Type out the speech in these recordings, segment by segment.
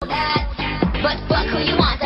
But fuck who you want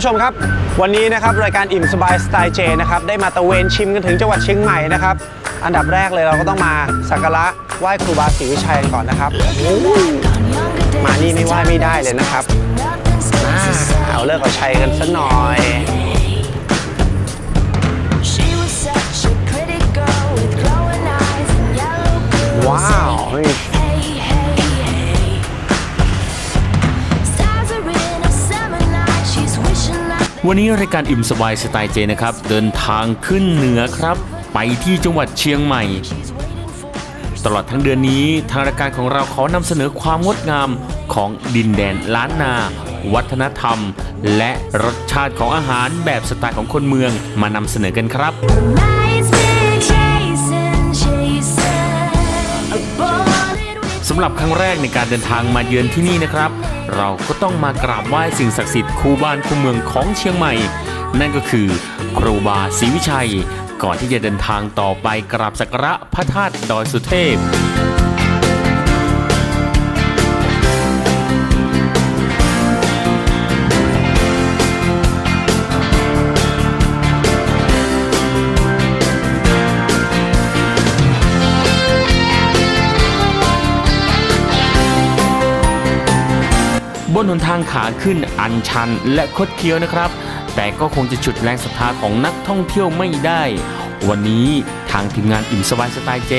ผู้ชมครับ วันนี้นะครับรายการอิ่มสบายสไตล์เจนะครับได้มาตะเวนชิมกันถึงจังหวัดเชียงใหม่นะครับ อันดับแรกเลยเราก็ต้องมาสักการะไหว้ครูบาศรีวิชัยกันก่อนนะครับโอ้ยมานี่ไม่ไหว้ไม่ได้เลยนะครับอ่าเอาเลิกเอาชัยกันสักหน่อย She was such วันนี้รายการอิ่มสบายสไตล์เจนะครับ เดินทางขึ้นเหนือครับ ไปที่จังหวัดเชียงใหม่ ตลอดทั้งเดือนนี้ทางรายการของเราขอนำเสนอความงดงามของดินแดนล้านนา วัฒนธรรม และรสชาติของอาหารแบบสไตล์ของคนเมืองมานำเสนอกันครับำหรับครั้งแรกในการเดินทางมาเยือนที่นี่นะครับ เราก็ต้องมากราบไหว้สิ่งศักดิ์สิทธิ์คู่บ้านคู่เมืองของเชียงใหม่ นั่นก็คือครูบาศรีวิชัย ก่อนที่จะเดินทางต่อไปกราบสักการะพระธาตุดอยสุเทพ นหนทางขาขึ้นอันชันและคดเคี้ยวนะครับ แต่ก็คงจะฉุดแรงศรัทธาของนักท่องเที่ยวไม่ได้ วันนี้ทางทีมงานอิ่มสบายสไตล์เจ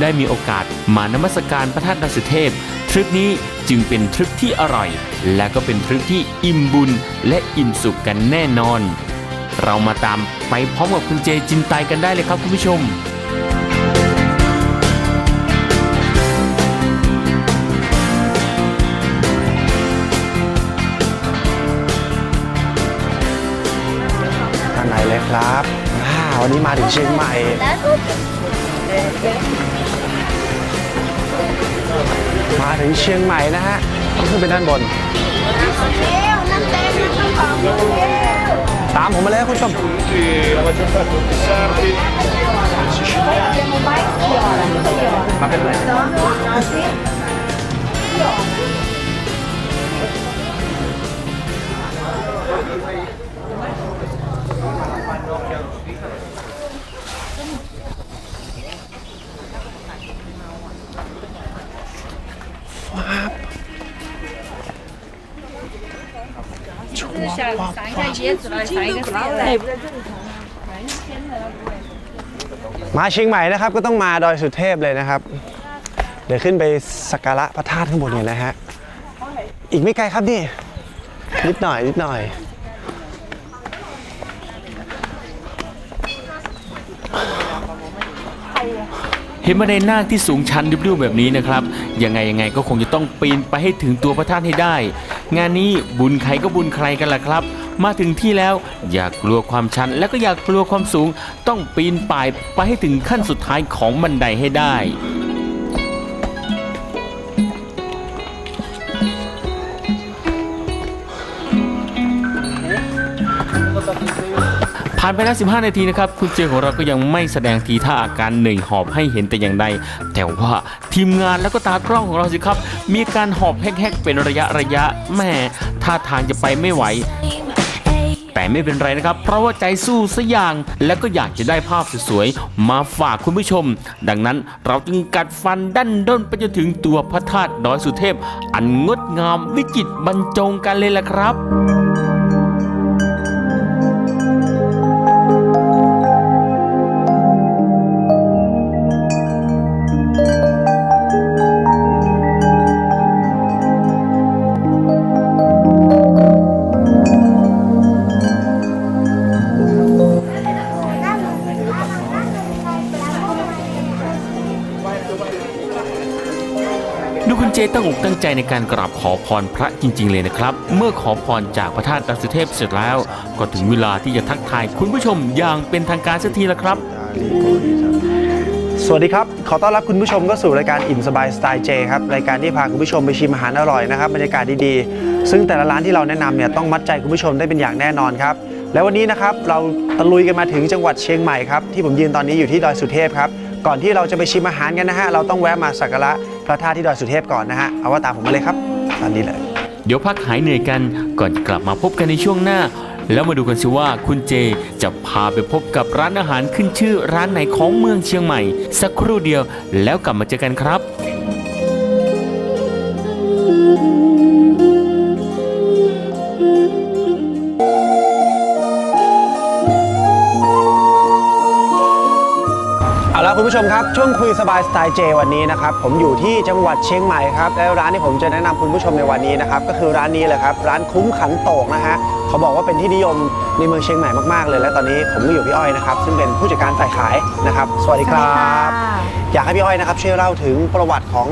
ได้มีโอกาสมานมัสการพระธาตุดอยสุเทพ ทริปนี้จึงเป็นทริปที่อร่อย และก็เป็นทริปที่อิ่มบุญและอิ่มสุขกันแน่นอน เรามาตามไปพร้อมกับคุณเจจินไตกันได้เลยครับคุณผู้ชม วันนี้มาถึงเชียงใหม่ มาถึงเชียงใหม่นะฮะต้องขึ้นไปด้านบน ตามผมมาเลยคุณผู้ชมมาเป็นไร 撒一下椰子了，撒一个菜了。 มาเชียงใหม่นะครับ ก็ต้องมาดอยสุเทพเลยนะครับ เดี๋ยวขึ้นไปสักการะพระธาตุข้างบนเนี่ยนะฮะ อีกไม่ไกลครับนี่ นิดหน่อยนิดหน่อย เห็นบันไดนาคที่สูงชันริบๆแบบนี้นะครับ ยังไงยังไงก็คงจะต้องปีนไปให้ถึงตัวพระธาตุให้ได้ งานนี้บุญใครก็บุญใครกันล่ะครับ มาถึงที่แล้วอยากกลัวความชันและก็อยากกลัวความสูง ต้องปีนป่ายไปให้ถึงขั้นสุดท้ายของบันไดให้ได้ ผ่านไปแล้ว15 นาทีนะครับ คุณเจของเราก็ยังไม่แสดงทีท่าอาการเหนื่อยหอบให้เห็นแต่อย่างใด แต่ว่าทีมงานแล้วก็ตากล้องของเราสิครับ มีการหอบแฮกๆเป็นระยะระยะแม่ท่าทางจะไปไม่ไหวแต่ไม่เป็นไรนะครับ เพราะว่าใจสู้สอย่าง และก็อยากจะได้ภาพสวยๆ มาฝากคุณผู้ชม ดังนั้นเราจึงกัดฟันดันด้นไปจนถึงตัวพระธาตุดอยสุเทพ อันงดงามวิจิตรบรรจงกันเลยล่ะครับ เจตั้งอกตั้งใจในการกราบขอพรพระจริง ๆ เลยนะครับ เมื่อขอพรจากพระธาตุดอยสุเทพเสร็จแล้ว ก็ถึงเวลาที่จะทักทายคุณผู้ชมอย่างเป็นทางการสักทีละครับ สวัสดีครับ ขอต้อนรับคุณผู้ชมเข้าสู่รายการอิ่มสบายสไตล์เจครับ รายการที่พาคุณผู้ชมไปชิมอาหารอร่อยนะครับบรรยากาศดีๆ ซึ่งแต่ละร้านที่เราแนะนำเนี่ยต้องมัดใจคุณผู้ชมได้เป็นอย่างแน่นอนครับ และวันนี้นะครับเราตะลุยกันมาถึงจังหวัดเชียงใหม่ครับที่ผมยืนตอนนี้อยู่ที่ดอยสุเทพครับ ก่อนที่เราจะไปชิมอาหารกันนะฮะเราต้องแวะมาสักการะ พระธาตุที่ดอยสุเทพก่อนนะฮะเอาว่าตามผมมาเลยครับตอนนี้เลย เดี๋ยวพักหายเหนื่อยกันก่อนกลับมาพบกันในช่วงหน้า แล้วมาดูกันสิว่าคุณเจจะพาไปพบกับร้านอาหารขึ้นชื่อร้านไหนของเมืองเชียงใหม่ สักครู่เดียวแล้วกลับมาเจอกันครับ ผู้ชมครับ ช่วงคุยสบายสไตล์เจวันนี้นะครับ ผมอยู่ที่จังหวัดเชียงใหม่ครับ แล้วร้านที่ผมจะแนะนำคุณผู้ชมในวันนี้นะครับ ก็คือร้านนี้เลยครับ ร้านคุ้มขันโตกนะฮะเขาบอกว่าเป็นที่นิยมในเมืองเชียงใหม่มากๆเลย และตอนนี้ผมก็อยู่พี่อ้อยนะครับ ซึ่งเป็นผู้จัดการฝ่ายขายนะครับ สวัสดีครับ อยากให้พี่อ้อยนะครับช่วยเล่าถึงประวัติของ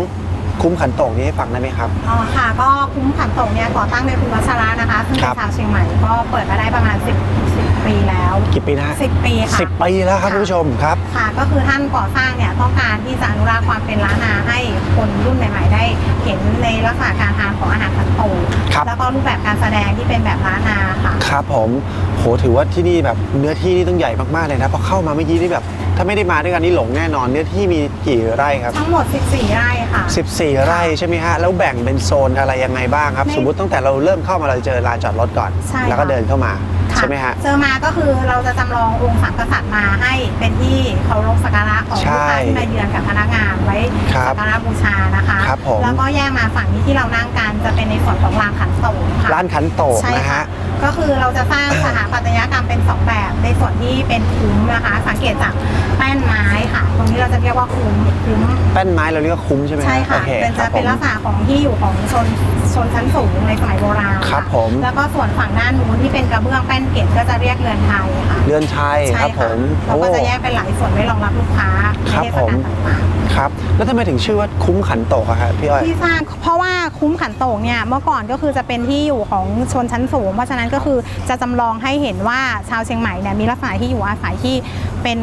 คุ้มขันโตกนี้ให้ฟังได้ไหมครับ อ๋อค่ะก็คุ้มขันโตกเนี่ยก่อตั้งโดยคุณวัชระนะคะซึ่งครัเป็นบชาวเชียงใหม่ก็เปิดมาได้ประมาณ 10 10 ปีแล้ว กี่ปีนะฮะ10 ปีค่ะ สิบปีแล้วครับคุณผู้ชมครับ ค่ะก็คือท่านก่อสร้างเนี่ยต้องการที่จะอนุรักษ์ความเป็นล้านนาให้คนรุ่นใหม่ๆ ได้เห็นในลักษณะการทานของอาหารขันโตกครับ แล้วก็รูปแบบการแสดงที่เป็นแบบล้านนาค่ะ ครับผมโหถือว่าที่นี่แบบเนื้อที่นี่ต้องใหญ่มากๆเลยนะพอเข้ามาเมื่อกี้นี่แบบ ถ้าไม่ได้มาด้วยกันนี่หลงแน่นอนเนื้อที่มีกี่ไร่ครับ ทั้งหมด 14 ไร่ค่ะ 14 ไร่ใช่ไหมฮะ แล้วแบ่งเป็นโซนอะไรยังไงบ้างครับในสมมุติตั้งแต่เราเริ่มเข้ามาเราเจอลานจอดรถก่อนใช่แล้วก็ค่ะเดินเข้ามาค่ใช่ไหมฮะเจอมาก็คือเราจะจำลององค์สังกษัตริย์มาให้เป็นที่เคารพสักการะของใช่ลูกค้าที่มาเยือนกับพนักงานไว้ครับสักการะบูชานะคะครับผมแล้วก็แยกมาฝั่งนี้ที่เรานั่งกันจะเป็นในส่วนของลานขันโตกค่ะร้านขันโตกใช่นะค่ะฮะ ก็คือเราจะสร้างสถาปัตยกรรมเป็นสองแบบ ในส่วนที่เป็นคุ้มนะคะ สังเกตจากแป้นไม้ค่ะ ตรงนี้เราจะเรียกว่าคุ้มคุ้ม แป้นไม้เราเรียกว่าคุ้มใช่ไหมฮใช่ค่ะโอเคเป็นครัจะบผเป็นมลักษณะของที่อยู่ของชนชนชั้นสูงในสมัยโบราณะครับผม แล้วก็ส่วนฝั่งด้านนู้นที่เป็นกระเบื้องแป้นเกล็ดก็จะเรียกเรือนไทยค่ะ เรือนไทยใช่ครับผค่ะมเราก็จะแยกเป็นหลายส่วนไว้รองรับลูกค้าในครับเทศผมกาลต่างๆครับ แล้วทำไมถึงชื่อว่าคุ้มขันโตกอะครับพี่อ้อยที่สร้างเพราะว่าคุ้มขันโตกเนี่ยเมื่อก่อนก็คือจะเป็นที่อยู่ของชนชั้นสูงเพราะฉะนั้นก็คือจะจำลองให้เห็นว่าชาวเชียงใหม่เนี่ยมีลักษณะที่อยู่อาศัยที่เป็น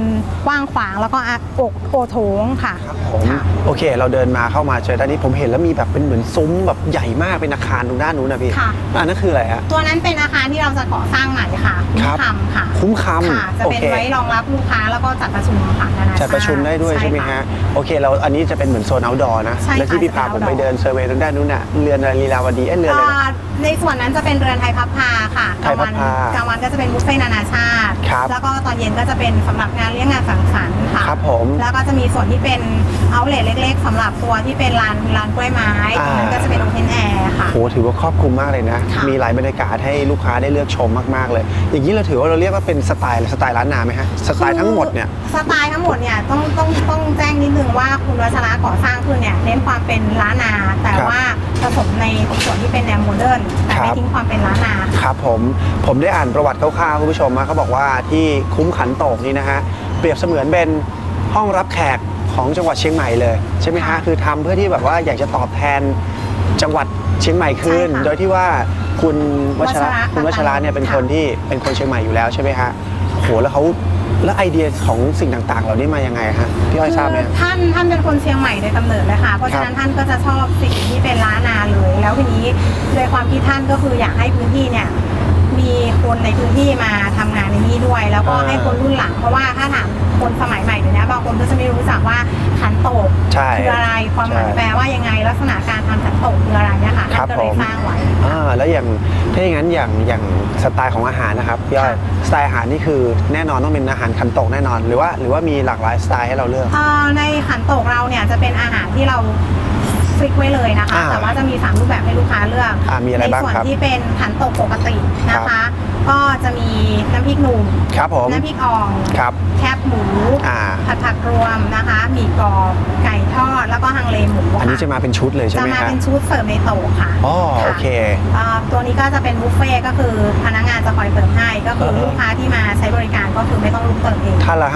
กว้างขวางแล้วก็อาอกโอโถงค่ะครับผมค่ะโอเค เราเดินมาเข้ามาเจอด้านนี้ผมเห็นแล้วมีแบบเป็นเหมือนซุ้มแบบใหญ่มากเป็นอาคารตรงด้านนู้นนะพี่ค่ะอันนั้นคืออะไรฮะตัวนั้นเป็นอาคารที่เราจะก่อสร้างใหม่ค่ะครับคำค่ะคุ้มคค่ะำจะโอเป็นเคไว้รองรับลูกค้าแล้วก็จัดประชุมค่ะนานาชาติจัดประชุมได้ด้วยใช่ไหมค่ฮะโอเคเราอันนี้จะเป็นเหมือนโซน outdoor นะใช่ค่ะแล้วที่พี่พาจะผเป็นมไป outdoor เดินเซอร์เวย์ตรงด้านนู้นน่ะเรือนอะไรลีลาวดีเอ้ยเรือนอะไรนะอ่าในส่วนนั้นจะเป็นเรือนไทยพับพาค่ะไทยพับพากลางวันก็จะเป็นบุฟเฟ่ต์นานาชาติ ครับ แล้วก็ตอนเย็นก็จะเป็นสำหรับงานเลี้ยงงานสังสรรค์ค่ะ ครับผม แล้วก็จะมีส่วนที่เป็นเอาเลทเล็ก ๆสำหรับตัวที่เป็นร้านร้านกล้วยไม้อ่าตรงนั้นก็จะเป็นโอเพนแอร์ค่ะ โหถือว่าครอบคลุมมากเลยนะ ค่ะ มีหลายบรรยากาศให้ลูกค้าได้เลือกชมมากๆเลย อย่างนี้เราถือว่าเราเรียกว่าเป็นสไตล์สไตล์ร้านนาไหมฮะ สไตล์ทั้งหมดเนี่ยสไตล์ทั้งหมดเนี่ยต้องต้องต้องแจ้งนิดนึงว่าคุณวัชระก่อสร้างขึ้นเนี่ยเน้นความเป็นล้านนา แต่ครับว่าผสมในส่วนที่เป็นแนวโมเดิร์นแต่ครัไม่บทิ้งความเป็นล้านนา ครับผม ผมได้อ่านประวัติคร่าวๆคุณผู้ชมมาเขาบอกว่าที่คุ้มขันโตกนี่นะฮะเปรียบเสมือนเป็นห้องรับแขกของจังหวัดเชียงใหม่เลยใช่ไหมฮะค่ะคือทำเพื่อที่แบบว่าอยากจะตอบแทนจังหวัดเชียงใหม่คืนใช่ค่ะโดยที่ว่าคุณวัชระวัชระคุณวัชระเนี่ยเป็นค่ะคนที่เป็นคนเชียงใหม่อยู่แล้วใช่ไหมฮะโหแล้วเขาแล้วไอเดียของสิ่งต่างๆ เหล่านี้มายังไงฮะพี่อ้อยทราบไหมคือฮะท่านท่านเป็นคนเชียงใหม่โดยกำเนิดเลยค่ะเพราะฉะนั้นท่านก็จะชอบสิ่งที่เป็นล้านนาเลย แล้วทีนี้โดยความคิดท่านก็คืออยากให้พื้นที่เนี่ย มีคนในพื้นที่มาทำงานในนี้ด้วย แล้วก็อ่าให้คนรุ่นหลัง เพราะว่าถ้าถามคนสมัยใหม่เดี๋ยวนี้บางคนก็จะไม่รู้จักว่าขันโตกใช่คืออะไรความหมายใช่แปลว่ายังไงลักษณะการทำขันโตกคืออะไรเนี่ยค่ะครัท่าบนก็เลยผมสร้างไว้ อ่าแล้วอย่างถ้าอย่างนั้นอย่างอย่างสไตล์ของอาหารนะครับพี่อ้อยค่ะ สไตล์อาหารนี่คือแน่นอนต้องเป็นอาหารคันโตกแน่นอน หรือว่าหรือว่ามีหลากหลายสไตล์ให้เราเลือก เอ่อในขันโตกเราเนี่ยจะเป็นอาหารที่เรา ฟิกไว้เลยนะคะ อ่าแต่ว่าจะมี 3 รูปแบบให้ลูกค้าเลือกอ่ามีอะไรบ้างในส่วนครับที่เป็นขันโตกปกตินะครัคะบ ก็จะมีน้ำพริกหนุ่มครับผมน้ำพริกอ่องครับแคบหมูอ่าผัดผักรวมนะคะหมี่กรอบไก่ทอดแล้วก็ฮังเลหมูอันนี้จะมาเป็นชุดเลยใช่จะไหมมาฮะเป็นชุดเสิร์ฟในโต๊ะค่ะอ๋อค่ะโอเคอ่าตัวนี้ก็จะเป็นบุฟเฟ่ต์ก็คือพนักงานจะคอยเติมให้ก็คือเออลูกค้าที่มาใช้บริการก็คือไม่ต้องลุกเติมเองท่านละ590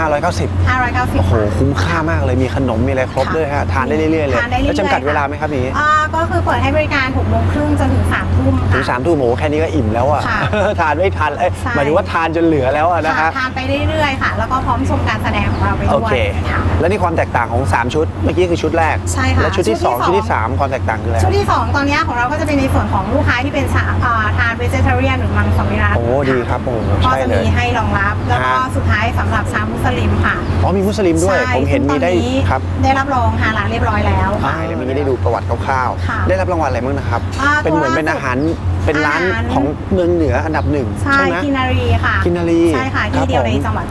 590โอ้โหบาทคุ้มค่ามากเลยมีขนมมีอะไรครบค่ะด้วยฮะทานได้เรื่อยๆเลยทานได้เรื่อยๆแล้วจำกัดเวลาไหมครับนี้อ่าก็คือเปิดให้บริการ6โมงครึ่งจนถึง3ทุ่มถึงค่ะสามทุ่มโอ้โหแค่นี้ก็อิ่มแล้วอะค่ะทานไม่ทันเอ้ยใช่ หมายถึงว่าทานจนเหลือแล้วอะนะค่ะฮะทานไปเรื่อยๆค่ะ แล้วก็พร้อมชมการแสดงของเราไปโอด้วยเค ค่ะ แล้วนี่ความแตกต่างของ 3 ชุด เมื่อกี้คือชุดแรก ใช่ค่ะแล้วชุดที่ ชุดที่2 สอง ชุดที่ 3 ความแตกต่างคืออะไรชุดที่ 2 ตอนนี้ของเราก็จะเป็นในส่วนของลูกค้าที่เป็นชาอ่าทานเวจเทเรียนหรือมังสวิรัตโอ้ดีครับโอ้โหก็ใช่จะเลมีย ให้รองรับ แล้วก็ฮะ สุดท้ายสำหรับชาวมุสลิมค่ะอ๋อมีมุสลิมด้วย ใช่ผมเห็นมีได้ซึ่งตอนนี้ครับได้รับรองฮาลาลเรียบร้อยแล้วอ่าค่ะเดี๋ยวเมื่อกี้ได้ดูประวัติคร่าวค่ะ ๆ ได้รับรางวัลอะไรบ้างนะครับ อ่าเป็นเหมือนเป็นตัวล่าสุดอาหาร เป็นร้านอาหาร ของเมืองเหนืออันดับหนึ่งใช่ใช่ไหม กินนารีค่ะกินนารีใช่ค่ะครัที่บเดียวในผม จังหวัด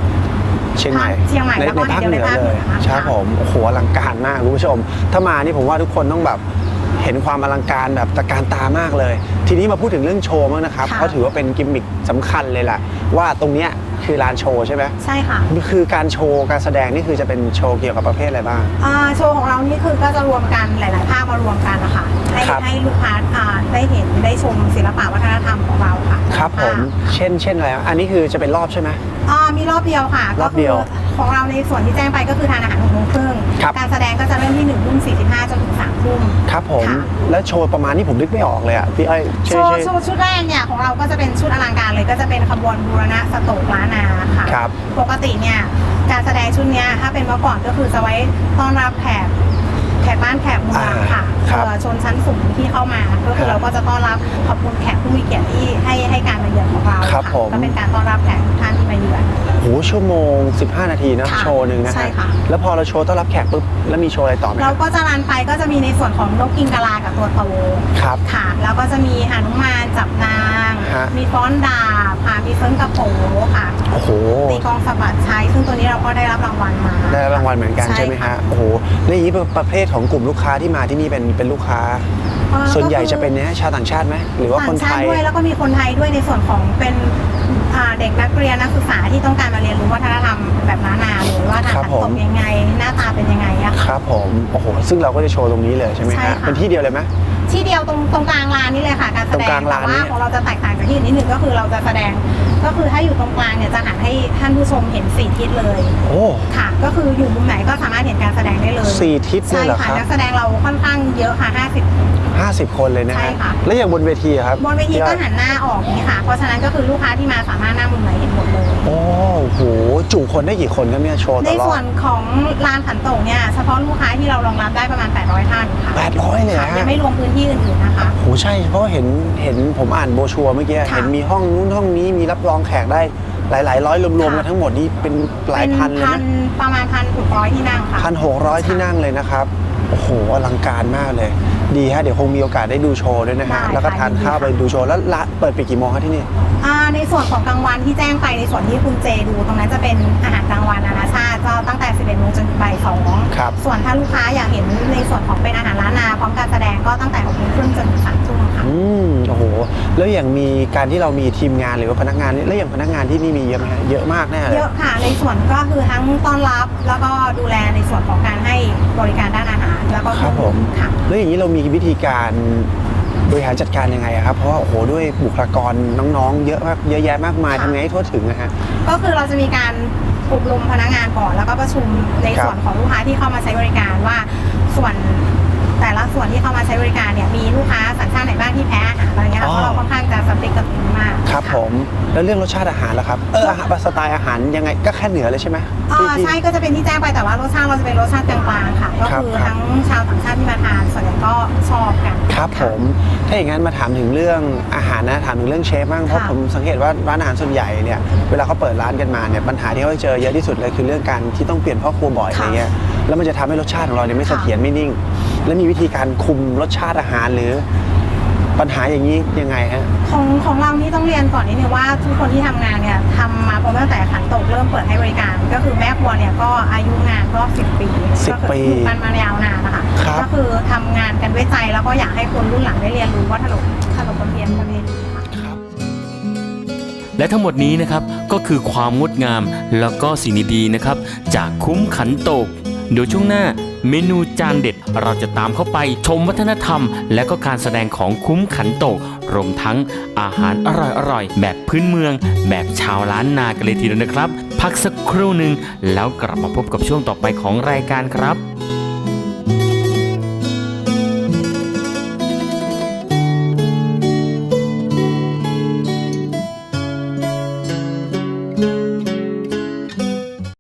เชียงใหม่เชียงใหม่ในแล้วก็ในภาคที่เหเดีนืยวอในภาคเลยเหนือใช่ค่ะผมโอ้โหอลังการมากคุณผู้ชม ถ้ามานี่ผมว่าทุกคนต้องแบบเห็นความอลังการแบบตระการตามากเลย ทีนี้มาพูดถึงเรื่องโชว์มั้างนะครับค่ะ เขาถือว่าเป็นกิมมิคสำคัญเลยแหละว่าตรงเนี้ย คือลานโชว์ใช่ไหมใช่ค่ะ คือการโชว์การแสดงนี่คือจะเป็นโชว์เกี่ยวกับประเภทอะไรบ้าง อ่าโชว์ของเรานี่คือก็จะรวมกันหลาย ๆ ภาคมารวมกันนะคะให้ครับ ให้ลูกค้าอ่าได้เห็นได้ชมศิลปะวัฒนธรรมของเราค่ะครับผมอ่าเช่น เช่นอะไรบ้างอันนี้คือจะเป็นรอบใช่ไหม อ่ามีรอบเดียวค่ะรอบเดียวก็คือของเราในส่วนที่แจ้งไปก็คือทานอาหารหกโมงครึ่งครับ การแสดงก็จะเริ่มที่หนึ่งทุ่มสี่สิบห้าจนถึงสามทุ่ม ครับผม ค่ะ แล้วโชว์ประมาณนี้ผมนึกไม่ออกเลยอะพี่เอ้ยโชช่วยว์ช่วย โชว์ชุดแรกเนี่ยของเราก็จะเป็นชุดอลังการเลยก็จะเป็นขบวนบูรณะสโตกล้านนาค่ะ ครับ ปกติเนี่ยการแสดงชุดเนี้ยถ้าเป็นเมื่อก่อนก็คือจะไว้ต้อนรับแขก แขกบ้านแขกเมืองค่ะอ่าครับเอ่อชนชั้นสูงที่เข้ามา ก็คือครับเราก็จะต้อนรับขอบคุณแขกผู้มีเกียรติที่ให้ให้การมาเยือนของเราครับะผมก็เป็นการต้อนรับแขกทุกท่านที่มาเยือนโหชั่วโมง 15 นาทีนะค่ะโชว์หนึ่งนะใช่ฮะค่ะแล้วพอเราโชว์ต้อนรับแขกปุ๊บแล้วมีโชว์อะไรต่อไหมคเรารับก็จะรันไปก็จะมีในส่วนของนกกินกะลากับตัวโตครับค่ะแล้วก็จะมีหานุมานจับนางฮะมีฟ้อนดาบค่ะมีเฟิร์นกระโปค่ะโอ้โห ตีกลองสะบัดใช้ ซึ่งตัวนี้เราก็ได้รับรางวัลมา ได้รับรางวัลเหมือนกันใช่ ใช่ไหมค่ะฮะโอ้โหแล้วอย่างนี้ประเภทของกลุ่มลูกค้าที่มาที่นี่เป็นเป็นลูกค้า เอ่อส่วนใหญ่ก็คือจะเป็นเนี่ยชาวต่างชาติไหมหรือว่าคนไทต่างชาติย ด้วยแล้วก็มีคนไทยด้วยในส่วนของเป็นอ่าเด็กนักเรียนนักศึกษาที่ต้องการมาเรียนรู้วัฒนธรรมแบบล้านนาหรือว่าทางครับขันผมตกยังไง หน้าตาเป็นยังไงอะคค่ะรับผมโอ้โหซึ่งเราก็จะโชว์ตรงนี้เลยใช่ไหมใช่ฮะค่ะ เป็นที่เดียวเลยไหม ที่เดียวตรงตรงกลางลานนี่เลยค่ะ การแสตรดงงกลางลานแต่นี่ว่าของเราจะแตกต่างจากที่อื่นนิดนึงก็คือเราจะแสดง ก็คือถ้าอยู่ตรงกลางเนี่ยจะหันให้ท่านผู้ชมเห็นสี่ทิศเลยโอ้ค่ะ ก็คืออยู่มุมไหนก็สามารถเห็นการแสดงได้เลยสี่ทิศเลใช่ยเหรอค่ะครับนักแสดงเราค่อนข้างเยอะค่ะ 50 50 คนเลยนะใช่ฮะค่ะ แล้วอย่างบนเวทีอะครับบนเวทีก็พี่อ้อยหันหน้าออกอย่างนี้ค่ะ เพราะฉะนั้นก็คือลูกค้าที่มาสามารถนั่งมุมไหนเห็นหมดเลย โอ้โหจุคนได้กี่คนครับเนี่ยโชว์ในต่อรอส่วบนของลานขันโตกเนี่ยเฉพาะลูกค้าที่เรารองรับได้ประมาณ 800 ท่านค่ะ800เลยค่ะฮะ ยังไม่รวมพื้นที่อื่นๆนะคะ โหใช่เพราะเห็นเห็นผมอ่านโบรชัวร์เมื่อกี้ค่ะ เห็นมีห้องนู้นห้องนี้มีรับรองแขกได้หลายหลาย ๆ ร้อยรวมๆค่ะกันทั้งหมดนี่เป็นหลายพันเลยพันะประมาณพันหกร้อยที่นั่งค่ะพันหกร้อยที่นั่งเลยนะครับโอ้โหอลังการมากเลย ดีฮะเดี๋ยวคงมีโอกาสได้ดูโชว์ด้วยนะฮะได้แล้วก็ค่ะทานยินดีข้าวค่ะไปดูโชว์แล้วละเปิดปิดกี่โมงครับที่นี่อ่าในส่วนของกลางวันที่แจ้งไปในส่วนที่คุณเจดู ตรงนั้นจะเป็นอาหารกลางวันนานาชาติก็ตั้งแต่ 11โมงจนถึงบ่ายสองครับส่วนถ้าลูกค้าอยากเห็นในส่วนของเป็นอาหารล้านนาพร้อมการแสดงก็ตั้งแต่6โมงครึ่งจนถึง3ทุ่มค่ะอืมโอ้โห แล้วอย่างมีการที่เรามีทีมงานหรือว่าพนักงานนี่แล้วอย่างพนักงานที่นี่มีเยอะไหมฮะเยอะมากแน่เลยเยอะค่ะในส่วนก็คือทั้งต้อนรับ แล้วก็ดูแลในส่วนของการให้บริการด้านอาหาร แล้วก็ครับผมค่ะ แล้วอย่างนี้เรามีวิธีการบริหารจัดการยังไงอะครับเพราะว่าโอ้โหด้วยบุคลากรน้องๆ เยอะมากเยอะแยะมากมายค่ะ ทำไงให้ทั่วถึงนะฮะ ก็คือเราจะมีการอบรมพนักงานก่อน แล้วก็ประชุมในครับ ส่วนของลูกค้าที่เข้ามาใช้บริการว่าส่วนแต่ละส่วนที่เข้ามาใช้บริการเนี่ยมีลูกค้าสัญชาติไหนบ้างที่แพ้อาหารอะไรเงี้ยค่ะเพราะเรา ค่อนข้างจะสติ๊กกับตรงนี้มากครับะผมแล้วเรื่องรสชาติอาหารล่ะครับเอออาหารสไตล์อาหารยังไงก็แค่เหนือเลยใช่ไหมอ่าที่ที่ใช่ก็จะเป็นที่แจ้งไปแต่ว่ารสชาติเราจะเป็นรสชาติกลางๆค่ะก็ครับคือครับทั้งชาวต่างชาติที่มาทานส่วนใหญ่ก็ชอบกันครับผมถ้าอย่างนั้นมาถามถึงเรื่องอาหารนะถามถึงเรื่องเชฟบ้างเพราะค่ะผมสังเกตว่าร้านอาหารส่วนใหญ่เนี่ยเวลาเขาเปิดร้านกันมาเนี่ยปัญหาที่เขาเจอเยอะที่สุดเลยคือเรื่องการที่ต้องเปลี่ยนพ่อครัวบ่อยอะไรเงี้ยแล้วมันจะทำให้รสชาติของเราเนี่ยไม่เสถียรไม่นิ่ง แล้วมีวิธีการคุมรสชาติอาหารหรือ ปัญหาอย่างนี้ยังไงฮะ ของของเรานี่ต้องเรียนก่อนนิดนึงว่าทุกคนที่ทำงานเนี่ยทำมาตั้งแต่ขันโตกเริ่มเปิดให้บริการ ก็คือแม่ครัวเนี่ยก็อายุงานก็10 ปีสิบก็คือปีอยู่กันมายาวนานนะคะครับ ก็คือทำงานกันด้วยใจแล้วก็อยากให้คนรุ่นหลังได้เรียนรู้ว่าขนมขนมประเภทประเภทนี้ค่ะ และทั้งหมดนี้นะครับก็คือความงดงามแล้วก็สิ่งดีๆนะครับ จากคุ้มขันโตก เดี๋ยวช่วงหน้า เมนูจานเด็ดเราจะตามเข้าไปชมวัฒนธรรม และก็การแสดงของคุ้มขันโตกรวมทั้งอาหารอร่อยๆ แบบพื้นเมือง แบบชาวล้านนากันเลยทีเดียวนะครับ พักสักครู่หนึ่งแล้วกลับมาพบกับช่วงต่อไปของรายการครับ